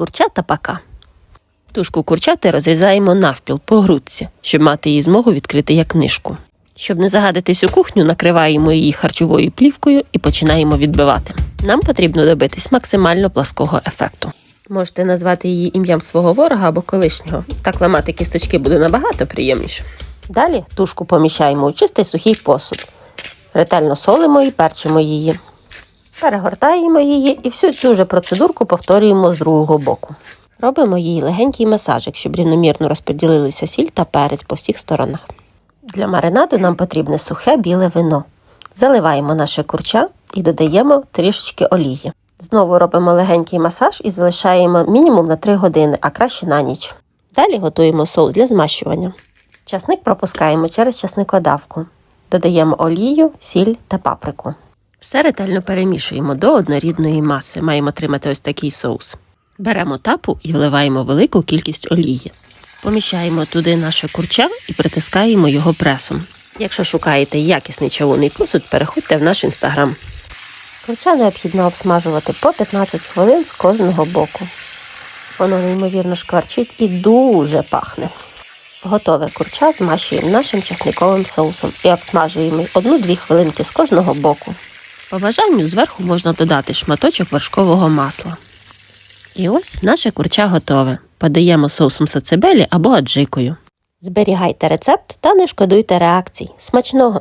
Курчата пака. Тушку курчати розрізаємо навпіл по грудці, щоб мати її змогу відкрити як книжку. Щоб не загадити всю кухню, накриваємо її харчовою плівкою і починаємо відбивати. Нам потрібно добитись максимально плаского ефекту. Можете назвати її ім'ям свого ворога або колишнього. Так ламати кісточки буде набагато приємніше. Далі тушку поміщаємо у чистий сухий посуд. Ретельно солимо і перчимо її. Перегортаємо її і всю цю же процедурку повторюємо з другого боку. Робимо їй легенький масажик, щоб рівномірно розподілилися сіль та перець по всіх сторонах. Для маринаду нам потрібне сухе біле вино. Заливаємо наше курча і додаємо трішечки олії. Знову робимо легенький масаж і залишаємо мінімум на 3 години, а краще на ніч. Далі готуємо соус для змащування. Часник пропускаємо через часникодавку. Додаємо олію, сіль та паприку. Все ретельно перемішуємо до однорідної маси. Маємо отримати ось такий соус. Беремо тапу і вливаємо велику кількість олії. Поміщаємо туди наше курча і притискаємо його пресом. Якщо шукаєте якісний чавунний посуд, переходьте в наш інстаграм. Курча необхідно обсмажувати по 15 хвилин з кожного боку. Воно неймовірно шкварчить і дуже пахне. Готове курча змащуємо нашим часниковим соусом і обсмажуємо 1-2 хвилинки з кожного боку. По бажанню зверху можна додати шматочок вершкового масла. І ось наше курча готове. Подаємо соусом сацебелі або аджикою. Зберігайте рецепт та не шкодуйте реакцій. Смачного!